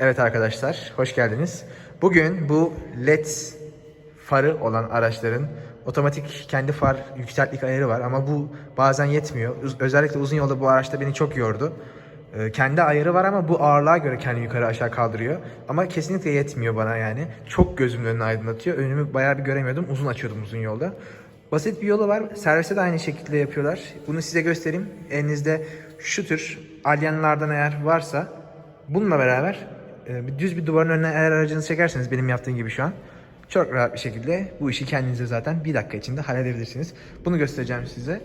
Evet arkadaşlar, hoş geldiniz. Bugün bu LED farı olan araçların otomatik kendi far yükseltlik ayarı var ama bu bazen yetmiyor. Öz- Özellikle uzun yolda bu araçta beni çok yordu. Ee, kendi ayarı var ama bu ağırlığa göre kendini yukarı aşağı kaldırıyor. Ama kesinlikle yetmiyor bana yani. Çok gözümün önünü aydınlatıyor. Önümü bayağı bir göremiyordum. Uzun açıyordum uzun yolda. Basit bir yolu var. Serviste de aynı şekilde yapıyorlar. Bunu size göstereyim. Elinizde şu tür alyanlardan eğer varsa bununla beraber e, düz bir duvarın önüne eğer aracınızı çekerseniz benim yaptığım gibi şu an çok rahat bir şekilde bu işi kendinize zaten bir dakika içinde halledebilirsiniz. Bunu göstereceğim size.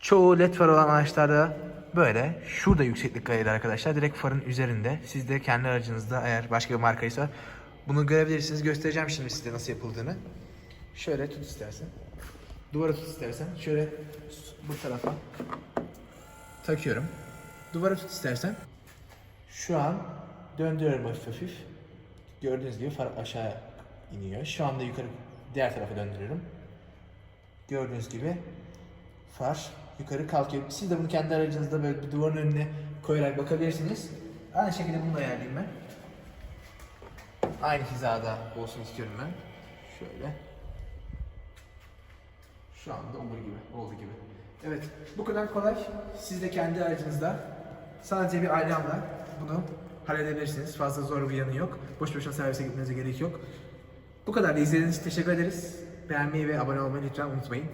Çoğu led far olan araçlarda böyle. Şurada yükseklik ayarı arkadaşlar. Direkt farın üzerinde. Siz de kendi aracınızda eğer başka bir markaysa bunu görebilirsiniz. Göstereceğim şimdi size nasıl yapıldığını. Şöyle tut istersen. Duvara tut istersen. Şöyle bu tarafa takıyorum. Duvara tut istersen. Şu an döndürüyorum hafif hafif. Gördüğünüz gibi far aşağı iniyor. Şu anda yukarı diğer tarafa döndürüyorum. Gördüğünüz gibi far yukarı kalkıyor. Siz de bunu kendi aracınızda böyle bir duvarın önüne koyarak bakabilirsiniz. Aynı şekilde bunu da ayarlayayım ben. Aynı hizada olsun istiyorum ben. Şöyle. Şu anda olur gibi, oldu gibi. Evet, bu kadar kolay. Siz de kendi aracınızda sadece bir alarmla bunu halledebilirsiniz. Fazla zor bir yanı yok. Boş boşuna servise gitmenize gerek yok. Bu kadar da izlediğiniz için teşekkür ederiz. Beğenmeyi ve abone olmayı lütfen unutmayın.